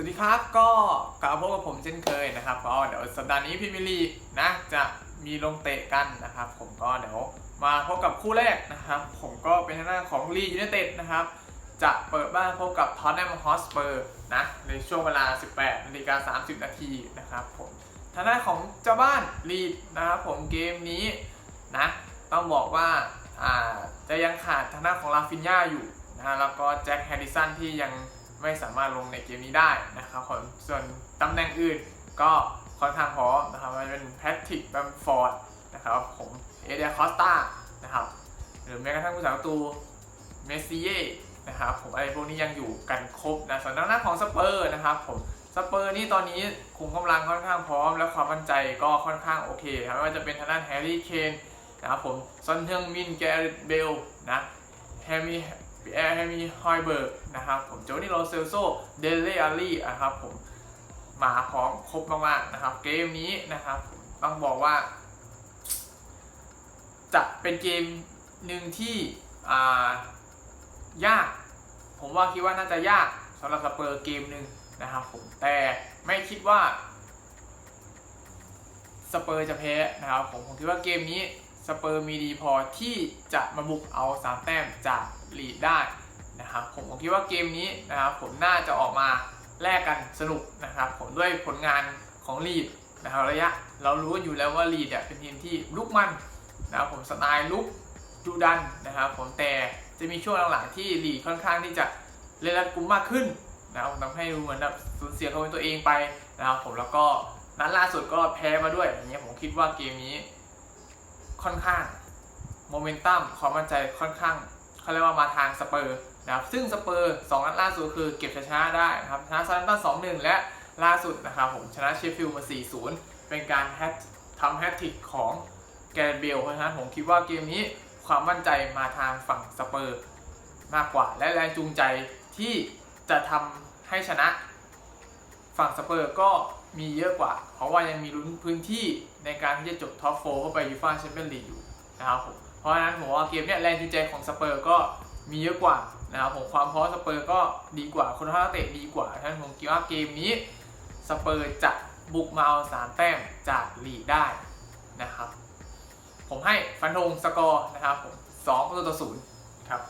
วัสดีครับก็กลับมาพบกับผมเช่นเคยนะครับก็เดี๋ยวสัปดาห์นี้พีมียร์ลีนะจะมีลงเตะกันนะครับ ผมก็เดี๋ยวมาพบกับคู่แรกนะครับ ผมก็เป็นทางด้านของลียูไนเต็ดนะครับ จะเปิดบ้านพบกับท็อตแนมฮอสเปอร์นะในช่วงเวลา 18นาฬิกา30 นาทีนะครับผมทางด้านของเจ้าบ้านลีดนะครับผมเกมนี้นะต้องบอกว่าอ่าจะยังขาดทางด้านของลาฟินยาอยู่นะฮะแล้วก็แจ็คแฮร์ริสันที่ยัง ไม่สามารถลงในเกมนี้ได้นะครับผมส่วนตำแหน่งอื่นก็ค่อนข้างพร้อมนะครับม่ว่าจะเป็นแพทริกแบมฟอร์ดนะครับผมเอเดียคอสตานะครับหรือแม้กระทั่งผู้สาประตูเมสซี่เย่นะครับผมอะไรพวกนี้ยังอยู่กันครบนะส่วนทางด้านของสเปอร์นะครับผมสเปอร์นี่ตอนนี้คุมกำลังค่อนข้างพร้อม และความมั่นใจก็ค่อนข้างโอเคครับไม่ว่าจะเป็นทางด้านแฮร์รี่เคนนะครับผมซอนเทงมินแกริตเบลนะแฮมมี่ปี แอร์ให้มีฮอยเบิร์กนะครับผมโจนี่โรเซลโซเดลเลอารี่นะครับผมมาพร้อมครบมากๆนะครับ เกมนี้นะครับต้องบอกว่า จะเป็นเกมหนึ่งที่ยาก ผมว่าคิดว่าน่าจะยากสำหรับสเปอร์เกมหนึ่งนะครับผมแต่ไม่คิดว่าสเปอร์จะแพ้นะครับผมผมคิดว่าเกมนี้ สเปอร์มีดีพอที่จะมาบุกเอาสามแต้มจากลีดได้นะครับผมคิดว่าเกมนี้นะครับผมน่าจะออกมาแลกกันสนุกนะครับผมด้วยผลงานของลีดนะครับระยะ เรารู้อยู่แล้วว่าลีดเนี่ยเป็นทีมที่ลุกมันนะครับผมสไตล์ลุกดูดันนะครับผมแต่จะมีช่วงหลังๆที่ลีดค่อนข้างที่จะเล่นรัดกุมมากขึ้นนะครับทำให้เหมือนแบบสูญเสียความเป็นตัวเองไปนะครับผมแล้วก็นัดล่าสุดก็แพ้มาด้วยอย่างเงี้ยผมคิดว่าเกมนี้ ค่อนข้างโมเมนตัมความมั่นใจค่อนข้างเขาเรียกว่ามาทางสเปอร์นะครับซึ่งสเปอร์สองนัดล่าสุดคือเก็บชนะได้นะครับชนะซาร์ตันสองหนึ่งและล่าสุดนะครับผมชนะเชฟฟิลด์มา 4-0 เป็นการแฮตทำแฮตทริกของแกรนเบลเพราะฉะนั้นผมคิดว่าเกมนี้ความมั่นใจมาทางฝั่งสเปอร์มากกว่า และแรงจูงใจที่จะทำให้ชนะ ฝั่งสเปอร์ก็มีเยอะกว่า เพราะว่ายังมีลุ้นพื้นที่ในการที่จะจบท็อปโฟเข้าไปยูฟ่าแชมเปี้ยนลีกอยู่นะครับผมเพราะฉะนั้นผมว่าเกมเนี้ยแรงจูงใจของสเปอร์ก็มีเยอะกว่านะครับผมความพร้อมสเปอร์ก็ดีกว่าคุณภาพเตะดีกว่าฉะนั้นผมคิดว่าเกมนี้สเปอร์จะบุกมาเอาสามแต้มจากลีกได้นะครับ ผมให้ฟันธงสกอร์นะครับผมสองประตูต่อศูนย์ครับ